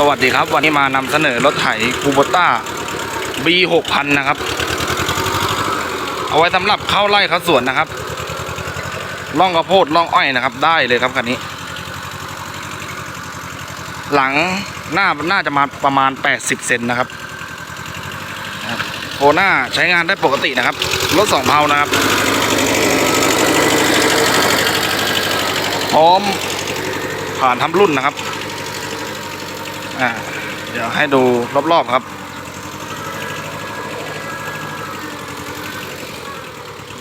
สวัสดีครับวันนี้มานำเสนอรถไถคูโบต้า B 6 0 0 0นะครับ เอาไว้สำหรับเข้าไร่เข้าสวนนะครับล่องกระโพดล่องอ้อยนะครับ ได้เลยครับคันนี้ หลังหน้าน่าจะมาประมาณ 80 เซนนะครับนะครับโคหน้าใช้งานได้ปกตินะครับ รถสองเพานะครับ พร้อมผ่านทำรุ่นนะครับ อ่า เดี๋ยวให้ดูรอบๆครับ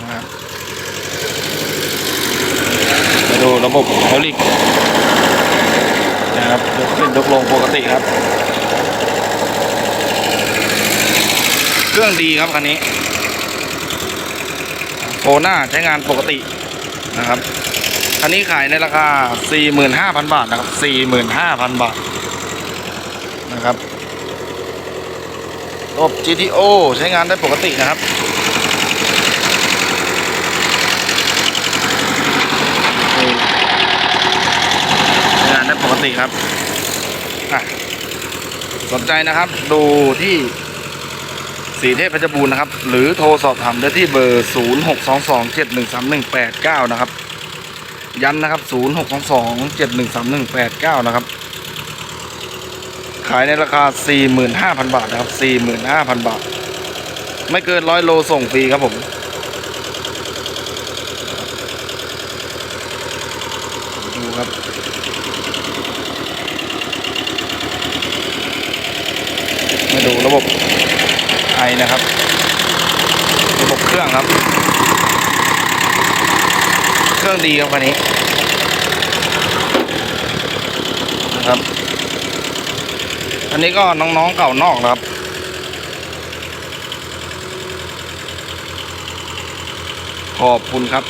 นะครับมาดูระบบไฮดรอลิกนะครับยกขึ้นยกลงปกติครับ เครื่องดีครับคันนี้โคหน้าใช้งานปกตินะครับคันนี้ขายในราคา 45,000 บาทนะครับ 45,000 บาท นะครับระบบ GTO ใช้งานได้ปกตินะครับ ใช้งานได้ปกติครับอะสนใจนะครับ ดูที่สีเทพเพชรบูรณ์นะครับ หรือโทรสอบถามได้ที่เบอร์ 0622713189 นะครับยันนะครับ 0622713189 นะครับ ขายในราคา 45,000 บาทนะครับ 45,000 บาท ไม่เกินร้อยโลส่งฟรีครับผม ดูครับ มาดูระบบไอนะครับ ระบบเครื่องครับ เครื่องดีครับคันนี้นะครับ อันนี้ก็น้องๆเก่านอกนะครับ ขอบคุณครับ